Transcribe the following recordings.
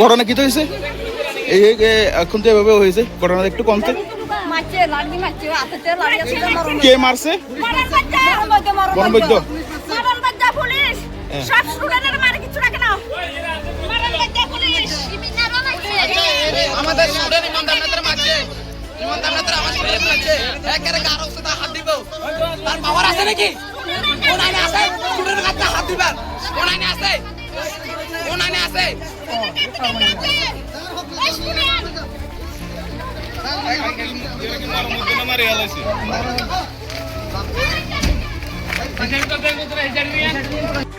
ঘটনা কি তো হয়েছে? এই এখন তো এভাবে হয়েছে ঘটনা একটু আছে কে মারছে? বনবৈদ্য? হ্যাঁ। আমাদের স্টুডেন্ট ইমানদার নেতার ইমানদার আমার স্টুডেন্ট মাঝে একেবারে কারও সাথে হাত দিব। তার পাওয়ার আছে নাকি? কোন আইনে আছে? স্টুডেন্ট হাত দিবার কোন আইনে আছে? কোন আইনে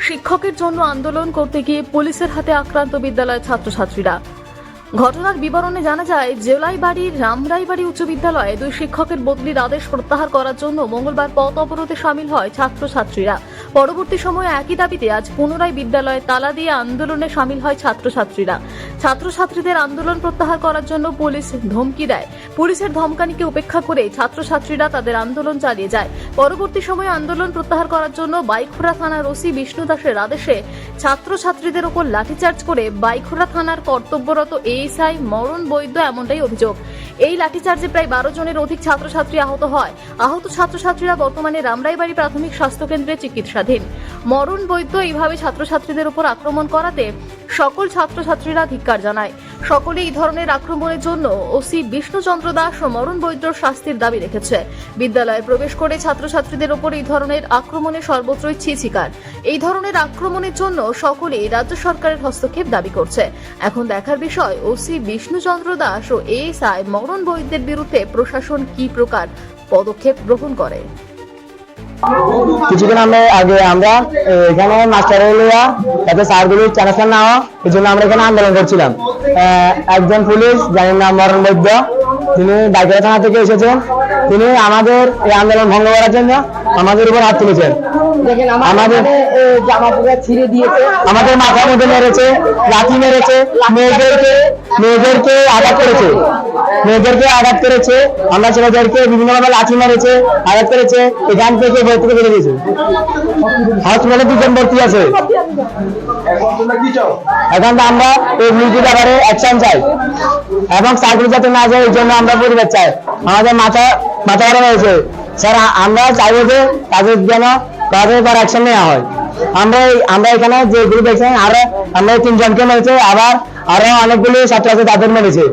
শিক্ষকের জন্য আন্দোলন করতে গিয়ে পুলিশের হাতে আক্রান্ত বিদ্যালয়ের ছাত্রছাত্রীরা। ঘটনার বিবরণে জানা যায়, জেলাইবাড়ির রামরাইবাড়ি উচ্চ বিদ্যালয়ে দুই শিক্ষকের বদলির আদেশ প্রত্যাহার করার জন্য মঙ্গলবার পথ অবরোধে সামিল হয় ছাত্রছাত্রীরা। পরবর্তী সময়ে একই দাবিতে আজ পুনরায় বিদ্যালয়ে তালা দিয়ে আন্দোলনে সামিল হয় ছাত্রছাত্রীরা। ছাত্রছাত্রীদের আন্দোলন প্রত্যাহার করার জন্য পুলিশ ধমকি দেয়। পুলিশের ধমকানিকে উপেক্ষা করে ছাত্রছাত্রীরা তাদের আন্দোলন চালিয়ে যায়। পরবর্তী সময়ে আন্দোলন প্রত্যাহার করার জন্য বাইখোড়া থানার ওসি বিষ্ণু দাসের আদেশে ছাত্রছাত্রীদের ওপর লাঠিচার্জ করে বাইখোড়া থানার কর্তব্যরত এএসআই মরণ বৈদ্য এমনটাই অভিযোগ। এই লাঠিচার্জে প্রায় বারো জনের অধিক ছাত্রছাত্রী আহত হয়। আহত ছাত্রছাত্রীরা বর্তমানে রামরাইবাড়ি প্রাথমিক স্বাস্থ্যকেন্দ্রে চিকিৎসাধীন। মরণ বৈদ্য এইভাবে ছাত্রছাত্রীদের উপর আক্রমণ করাতে সকল ছাত্রছাত্রীরা ধিক্কার জানায়। সকলে এই ধরনের আক্রমণের জন্য ওসি বিষ্ণুচন্দ্র দাস ও মরণ বৈদ্যর শাস্তির দাবি রেখেছে। বিদ্যালয়ে প্রবেশ করে ছাত্রছাত্রীদের উপর এই ধরনের আক্রমণে সর্বত্রই ছিছিকার। এই ধরনের আক্রমণের জন্য সকলেই রাজ্য সরকারের হস্তক্ষেপ দাবি করছে। এখন দেখার বিষয়, ওসি বিষ্ণুচন্দ্র দাস ও এএসআই মরণ বৈদ্যের বিরুদ্ধে প্রশাসন কি প্রকার পদক্ষেপ গ্রহণ করে? কিছুদিন আমরা আগে আমরা এখানে স্যারগুলি ট্রান্সফার না হওয়া এই জন্য আমরা এখানে আন্দোলন করছিলাম। একজন পুলিশ জানেন নাম মরণ বৈদ্য তিনি বাইকের থানা থেকে এসেছেন। তিনি আমাদের এই আন্দোলন ভঙ্গ করার জন্য আমাদের উপর হাত তুলেছেন। আমাদের জামা পুরা ছিঁড়ে দিয়েছে। আমাদের মাথার মধ্যে মেরেছে লাঠি মেরেছে মেয়েদেরকে মেয়েদেরকে আঘাত করেছে। মেয়েদেরকে আঘাত করেছে, আমরা ছেলেদেরকে বিভিন্ন ভাবে লাঠি মেরেছে, আঘাত করেছে, এখান থেকে ভর্তি করে দিয়েছে হসপিটালে দুজন ভর্তি আছে। এখন তো আমরা এই মিউজিক ব্যাপারে অ্যাকশন চাই। এবং চাকরি যাতে না যায়, এই জন্য আমরা পরিবার চাই। আমাদের মাথা মাথা খারাপ হয়েছে। স্যার, আমরা চাইব যে তাদের যেন তাদের উপর অ্যাকশন নেওয়া হয়। আমরা আমরা এখানে যে গ্রুপ দেখছেন, আরও আমরা তিনজনকে মেরেছে, আবার আরও অনেকগুলি ছাত্র আছে তাদের মেরেছে।